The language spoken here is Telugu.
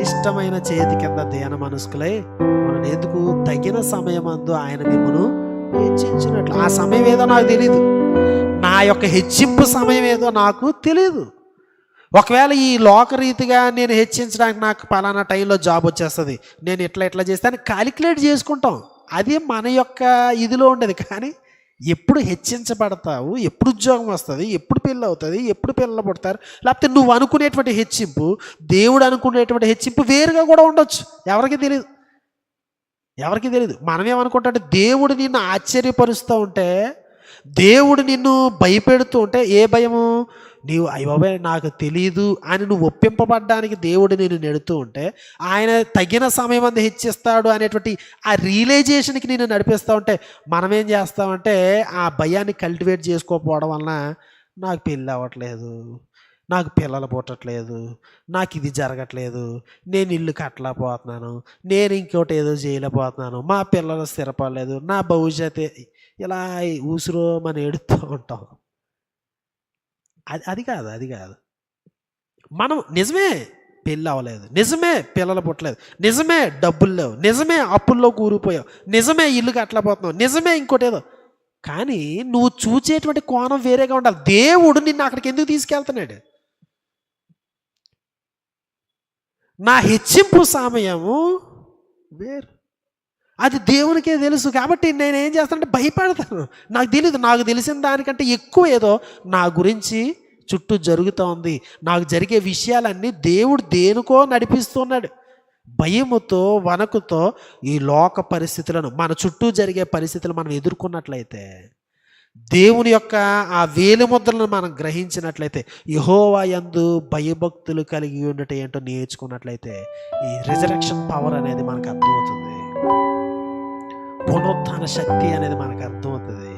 ఇష్టమైన చేతి కింద దేన మనస్కులై మనం ఎందుకు తగిన సమయమందు ఆయన మిమ్మను హెచ్చించినట్లు? ఆ సమయం ఏదో నాకు తెలియదు నా యొక్క హెచ్చింపు సమయం ఏదో నాకు తెలియదు ఒకవేళ ఈ లోకరీతిగా నేను హెచ్చించడానికి నాకు పలానా టైంలో జాబ్ వచ్చేస్తుంది. నేను ఇట్లా ఇట్లా చేస్తే అని కాలిక్యులేట్ చేసుకుంటాం. అది మన యొక్క ఇదిలో ఉండేది. కానీ ఎప్పుడు హెచ్చించబడతావు? ఎప్పుడు ఉద్యోగం వస్తుంది? ఎప్పుడు పెళ్ళి అవుతుంది ఎప్పుడు పిల్లలు పుడతారు? లేకపోతే నువ్వు అనుకునేటువంటి హెచ్చింపు దేవుడు అనుకునేటువంటి హెచ్చింపు వేరుగా కూడా ఉండొచ్చు. ఎవరికి తెలియదు ఎవరికి తెలియదు మనం ఏమనుకుంటే దేవుడు నిన్ను ఆశ్చర్యపరుస్తూ ఉంటే దేవుడు నిన్ను భయపెడుతూ ఉంటే ఏ భయము? నీవు అయ్యబాబే నాకు తెలియదు అని నువ్వు ఒప్పింపబడ్డానికి దేవుడు నేను నెడుతూ ఉంటే ఆయన తగిన సమయం అంది హెచ్చిస్తాడు అనేటువంటి ఆ రియలైజేషన్కి నేను నడిపిస్తూ ఉంటే మనం ఏం చేస్తామంటే ఆ భయాన్ని కల్టివేట్ చేసుకోకపోవడం వలన నాకు పెళ్ళి అవ్వట్లేదు నాకు పిల్లలు పుట్టట్లేదు నాకు ఇది జరగట్లేదు నేను ఇల్లు కట్టలేకపోతున్నాను నేను ఇంకోటి ఏదో చేయలేకపోతున్నాను మా పిల్లలు స్థిరపడలేదు నా భవిష్యత్ ఇలా ఊసిరోమని ఎడుతూ ఉంటాం. అది అది కాదు అది కాదు. మనం నిజమే పెళ్ళి అవ్వలేదు. నిజమే పిల్లలు పుట్టలేదు. నిజమే డబ్బులు లేవు. నిజమే అప్పుల్లో కూరిపోయావు నిజమే ఇల్లు కట్టలేకపోతున్నావు. నిజమే ఇంకోటి ఏదో. కానీ నువ్వు చూచేటువంటి కోణం వేరేగా ఉండాలి. దేవుడు నిన్ను అక్కడికి ఎందుకు తీసుకెళ్తున్నాడు? నా హెచ్చింపు సమయము వేరు. అది దేవునికే తెలుసు కాబట్టి నేను ఏం చేస్తానంటే భయపడతాను. నాకు తెలియదు నాకు తెలిసిన దానికంటే ఎక్కువ ఏదో నా గురించి చుట్టూ జరుగుతోంది. నాకు జరిగే విషయాలన్నీ దేవుడు దేనికో నడిపిస్తున్నాడు. భయముతో వణకుతో ఈ లోక పరిస్థితులను మన చుట్టూ జరిగే పరిస్థితులు మనం ఎదుర్కొన్నట్లయితే దేవుని యొక్క ఆ వేలిముద్రలను మనం గ్రహించినట్లయితే యహోవా యందు భయభక్తులు కలిగి ఉండటం ఏంటో నేర్చుకున్నట్లయితే ఈ రిజరక్షన్ పవర్ అనేది మనకు అర్థమవుతుంది. పునరుత్థాన శక్తి అనేది మనకు అర్థమవుతుంది